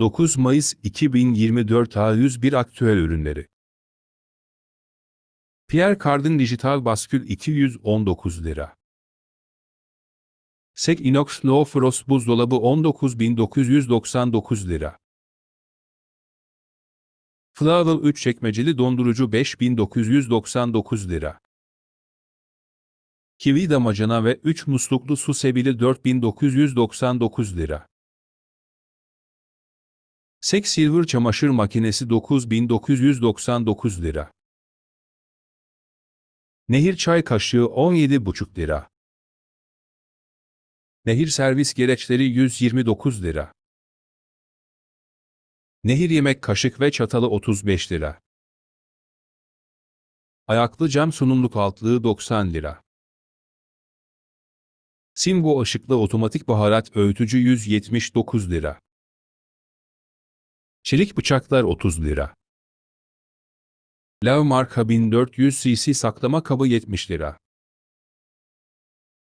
9 Mayıs 2024 A101 Aktüel Ürünleri Pierre Cardin Dijital Baskül 219 lira. Sek Inox No Frost Buzdolabı 19.999 lira. Flavel 3 çekmeceli dondurucu 5999 lira. Kiwi damacana ve 3 musluklu su sebili 4999 lira. Sek Silver çamaşır makinesi 9999 lira. Nehir çay kaşığı 17,5 lira. Nehir servis gereçleri 129 lira. Nehir yemek kaşık ve çatalı 35 lira. Ayaklı cam sunumluk altlığı 90 lira. Simbo ışıklı otomatik baharat öğütücü 179 lira. Çelik bıçaklar 30 lira. Lav marka 1400 cc saklama kabı 70 lira.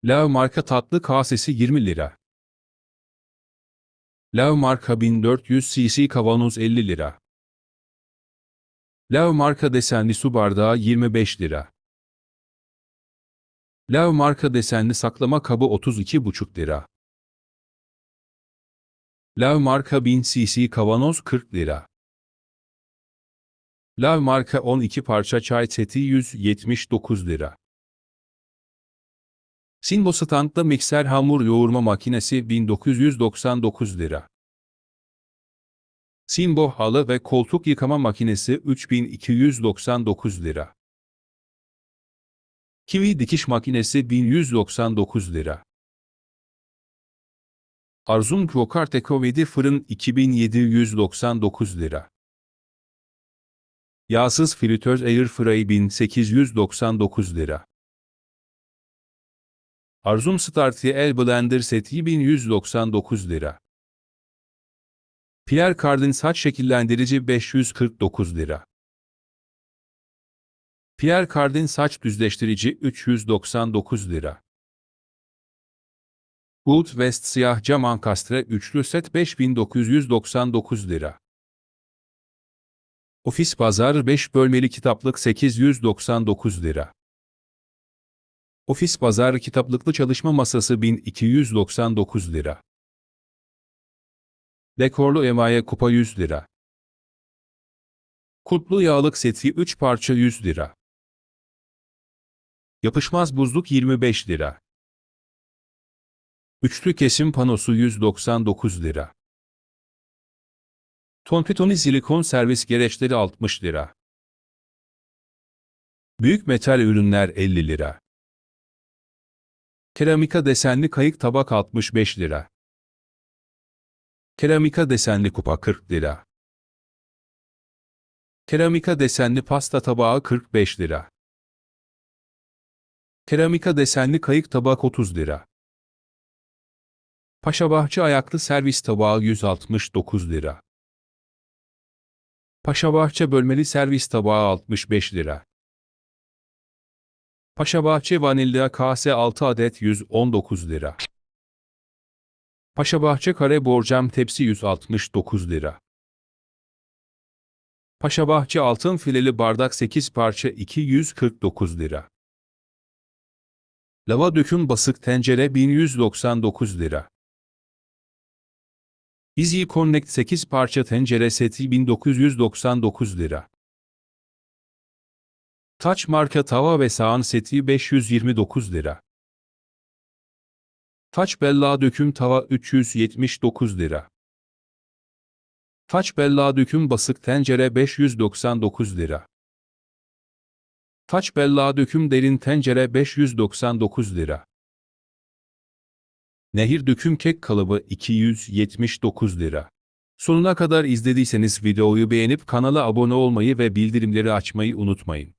Lav marka tatlı kasesi 20 lira. Lav marka 1400 cc kavanoz 50 lira. Lav marka desenli su bardağı 25 lira. Lav marka desenli saklama kabı 32,5 lira. Lav marka 1000 cc kavanoz 40 lira. Lav marka 12 parça çay seti 179 lira. Sinbo standta mikser hamur yoğurma makinesi 1999 lira. Simbo halı ve koltuk yıkama makinesi 3299 lira. Kiwi dikiş makinesi 1199 lira. Arzum Kvokart Ekovedi fırın 2799 lira. Yağsız fritöz air fry 1899 lira. Arzum Starty El Blender seti 1199 lira. Pierre Cardin saç şekillendirici 549 lira. Pierre Cardin saç düzleştirici 399 lira. Good West siyah cam ankastre üçlü set 5999 lira. Ofis Pazar 5 bölmeli kitaplık 899 lira. Ofis Pazar kitaplıklı çalışma masası 1299 lira. Dekorlu emaye kupa 100 lira. Kutlu yağlık seti 3 parça 100 lira. Yapışmaz buzluk 25 lira. Üçlü kesim panosu 199 lira. Tonpitoni silikon servis gereçleri 60 lira. Büyük metal ürünler 50 lira. Keramika desenli kayık tabak 65 lira. Keramika desenli kupa 40 lira. Keramika desenli pasta tabağı 45 lira. Keramika desenli kayık tabak 30 lira. Paşabahçe ayaklı servis tabağı 169 lira. Paşabahçe bölmeli servis tabağı 65 lira. Paşabahçe vanilya kase 6 adet 119 lira. Paşabahçe kare borcam tepsi 169 lira. Paşabahçe altın fileli bardak 8 parça 249 lira. Lava döküm basık tencere 1199 lira. Easy Connect 8 parça tencere seti 1999 lira. Touch marka tava ve sahan seti 529 lira. Touch Bella döküm tava 379 lira. Touch Bella döküm basık tencere 599 lira. Touch Bella döküm derin tencere 599 lira. Nehir döküm kek kalıbı 279 lira. Sonuna kadar izlediyseniz videoyu beğenip kanala abone olmayı ve bildirimleri açmayı unutmayın.